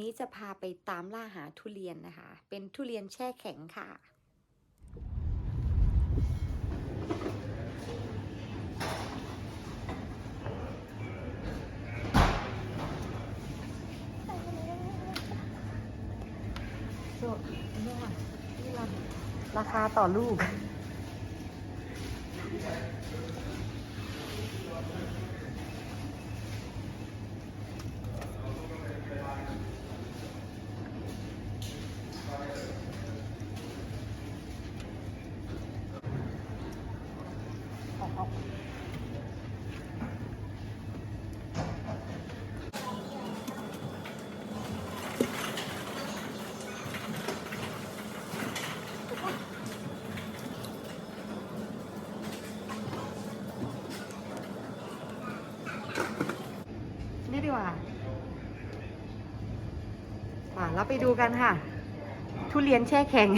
นี้จะพาไปตามล่าหาทุเรียนนะคะ เป็นทุเรียนแช่แข็งค่ะ ราคาต่อลูก นี่ดีกว่าป่าเราไปดูกันค่ะ ทุเรียนแช่แข็ง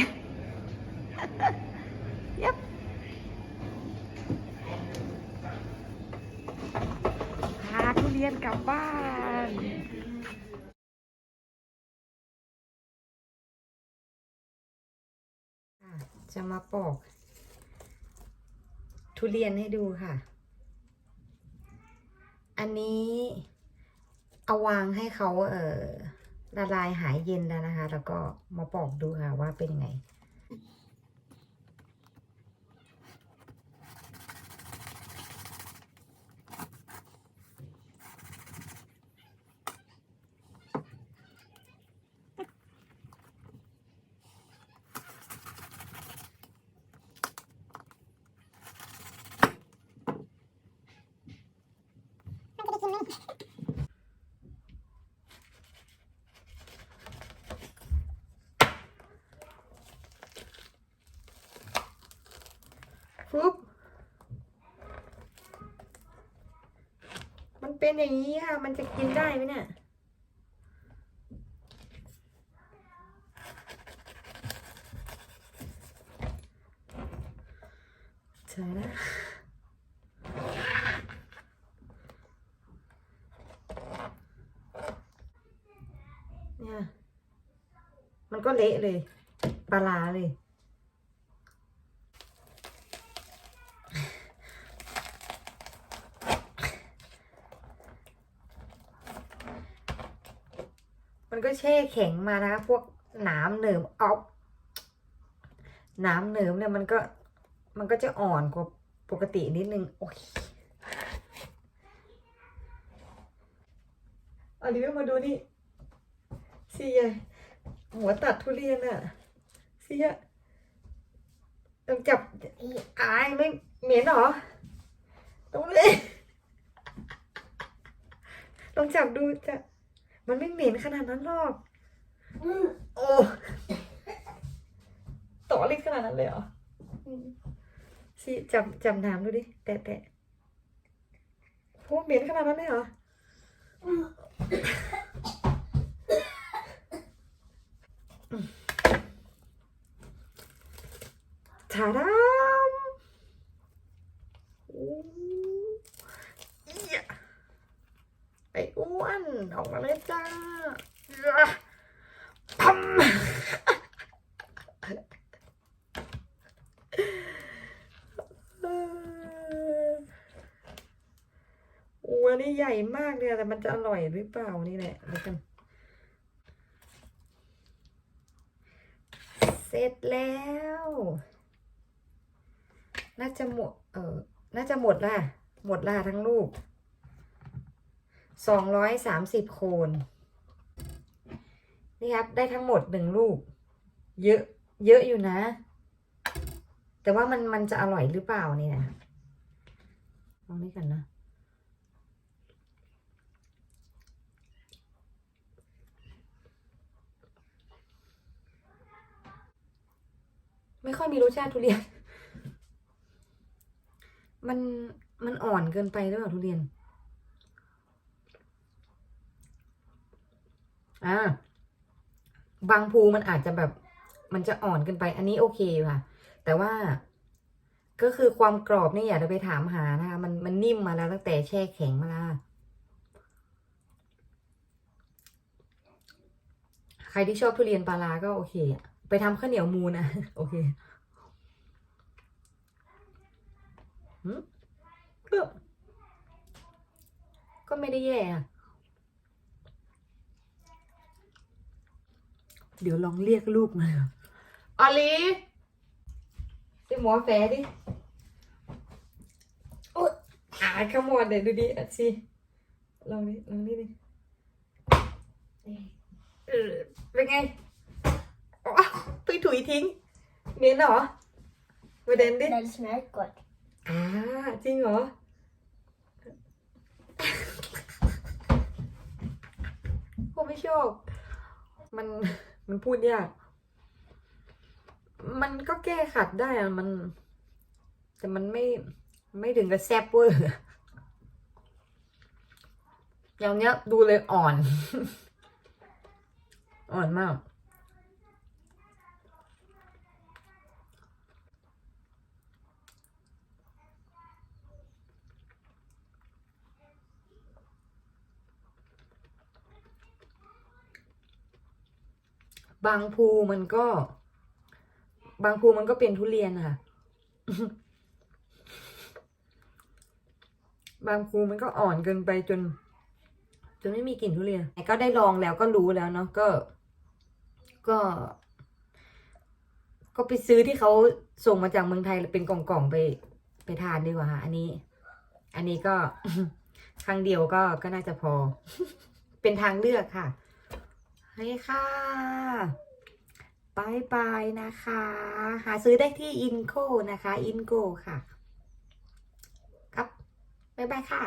ยับพาทุเรียนกลับบ้านจะมาปอก ทุเรียนให้ดูค่ะ อันนี้เอาวางให้เขาเออละลายหายเย็นแล้วนะคะ แล้วก็มาปอกดูค่ะว่าเป็นยังไง ฟุบมัน เป็นอย่างนี้ค่ะ มันจะกินได้ไหมเนี่ยใช่นะเนี่ย มันก็เละเลย ปลาร้าเลย มันก็แช่แข็งมานะคะพวกหนามเหนิมออฟหนามเหนิมเนี่ยมันก็มันก็จะอ่อนกว่าปกตินิดนึง โอ้ยเอาลิเวมาดูนี่เสียหัวตัดทุเรียนอะเสียต้องจับอายไม่เหม็นเหรอต้องเลยลองจับดูจะ มันไม่เหม็นขนาดนั้นหรอกโอ้ต่อเล็กขนาดนั้นเลยเหรออืมสิจับจับน้ำดูดิ แตะแตะโหเหม็นขนาดนั้นเลยเหรอถาดามโอ้เอี้ย ไอ้อ้วนออกมาเลยจ้าพัมอ้วนนี่ใหญ่มากเลยแต่มันจะอร่อยหรือเปล่านี่แหละแล้วกันเสร็จแล้ว น่าจะหมด เออน่าจะหมดละหมดละทั้งลูก สองร้อยสามสิบโคนนี่ครับ ได้ทั้งหมดหนึ่งลูก เยอะ เยอะอยู่นะ แต่ว่ามันมันจะอร่อยหรือเปล่านี่ยลองนี่กันนะไม่ค่อยมีรสชาติทุเรียน มัน มันอ่อนเกินไปหรือเปล่าทุเรียน อ่าบางภูมันอาจจะแบบ มันจะอ่อนเกินไป อันนี้โอเคค่ะ แต่ว่าก็คือความกรอบนี่อย่าไปถามหานะคะ มันมันนิ่มมาแล้วตั้งแต่แช่แข็งมาแล้วใครที่ชอบทุเรียนปลาร้าก็โอเค ไปทำข้าวเหนียวมูนะโอเคก็ก็ไม่ได้แย่อะ เดี๋ยวลองเรียกลูกมาอลีไปหมอแฝดิโอ๊ยอ่าขมวดเดี๋ยวดูดิอะสิลองดิลองนี่ดิเออเป็นไงอ๋อไปถุยทิ้งเหม็นเหรอประเด็นดิ Den smakar gott. อ่าจริงเหรอผมไม่ชอบมัน มันพูดยาก มันก็แก้ขัดได้อะมัน แต่มันไม่ไม่ถึงกับแซบเวอร์อย่างเนี้ยดูเลยอ่อน อ่อนมาก บางภูมันก็ บางภูมันก็เป็นทุเรียนค่ะ บางภูมันก็อ่อนเกินไปจน จนไม่มีกลิ่นทุเรียนก็ได้ลองแล้วก็รู้แล้วเนาะก็ ก็ ก็ไปซื้อที่เขาส่งมาจากเมืองไทยเป็นกล่องๆไป ไปทานดีกว่าค่ะอันนี้ อันนี้ก็ครั้งเดียวก็ก็น่าจะพอ เป็นทางเลือกค่ะ ให้ค่ะบายบายนะคะ หาซื้อได้ที่อินโคนะคะ อินโกค่ะ ครับบ๊ายบายค่ะ